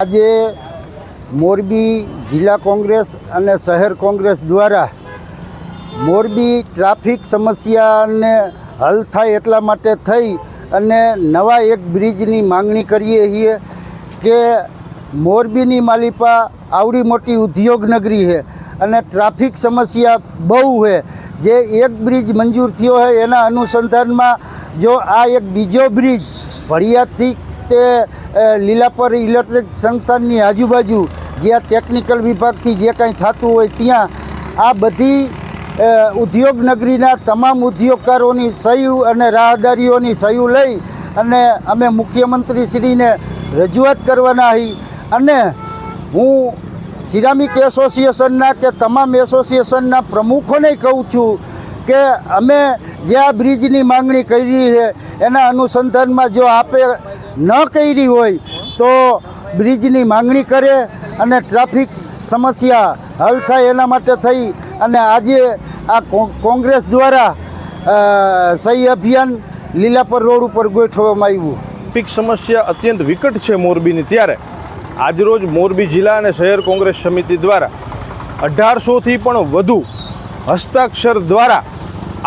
આજે મોરબી જિલ્લા કોંગ્રેસ અને શહેર કોંગ્રેસ દ્વારા મોરબી ટ્રાફિક સમસ્યાને હલ થાય એટલા માટે થઈ અને નવા એક બ્રિજની માંગણી કરીએ છીએ કે મોરબીની માલિપા આવડી મોટી ઉદ્યોગ નગરી છે અને ટ્રાફિક સમસ્યા બહુ છે. જે એક બ્રિજ મંજૂર થયો છે એના અનુસંધાનમાં જો આ એક બીજો બ્રિજ ભળિયાદથી તે લીલાપર ઇલેક્ટ્રિક સંસ્થાનની આજુબાજુ જ્યાં ટેકનિકલ વિભાગથી જે કાંઈ થતું હોય ત્યાં, આ બધી ઉદ્યોગનગરીના તમામ ઉદ્યોગકારોની સહી અને રાહદારીઓની સહી લઈ અને અમે મુખ્યમંત્રીશ્રીને રજૂઆત કરવાના હી. અને હું સિરામિક એસોસિએશનના કે તમામ એસોસિએશનના પ્રમુખોને કહું છું કે અમે જે આ બ્રિજની માંગણી કરી છે, એના અનુસંધાનમાં જો આપે ન કરી હોય તો બ્રિજની માંગણી કરે અને ટ્રાફિક સમસ્યા હલ થાય એના માટે થઈ અને આજે આ કોંગ્રેસ દ્વારા સહી અભિયાન લીલાપર રોડ ઉપર ગોઠવવામાં આવ્યું. ટ્રાફિક સમસ્યા અત્યંત વિકટ છે મોરબીની ત્યારે. આજરોજ મોરબી જિલ્લા અને શહેર કોંગ્રેસ સમિતિ દ્વારા અઢારસોથી પણ વધુ હસ્તાક્ષર દ્વારા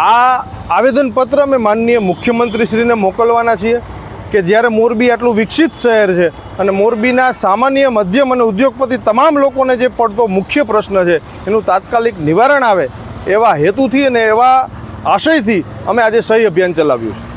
આ આવેદનપત્ર અમે માનનીય મુખ્યમંત્રીશ્રીને મોકલવાના છીએ. કે જ્યારે મોરબી આટલું વિકસિત શહેર છે અને મોરબીના સામાન્ય મધ્યમ અને ઉદ્યોગપતિ તમામ લોકોને જે પડતો મુખ્ય પ્રશ્ન છે, એનું તાત્કાલિક નિવારણ આવે એવા હેતુથી અને એવા આશયથી અમે આજે સહી અભિયાન ચલાવ્યું છે.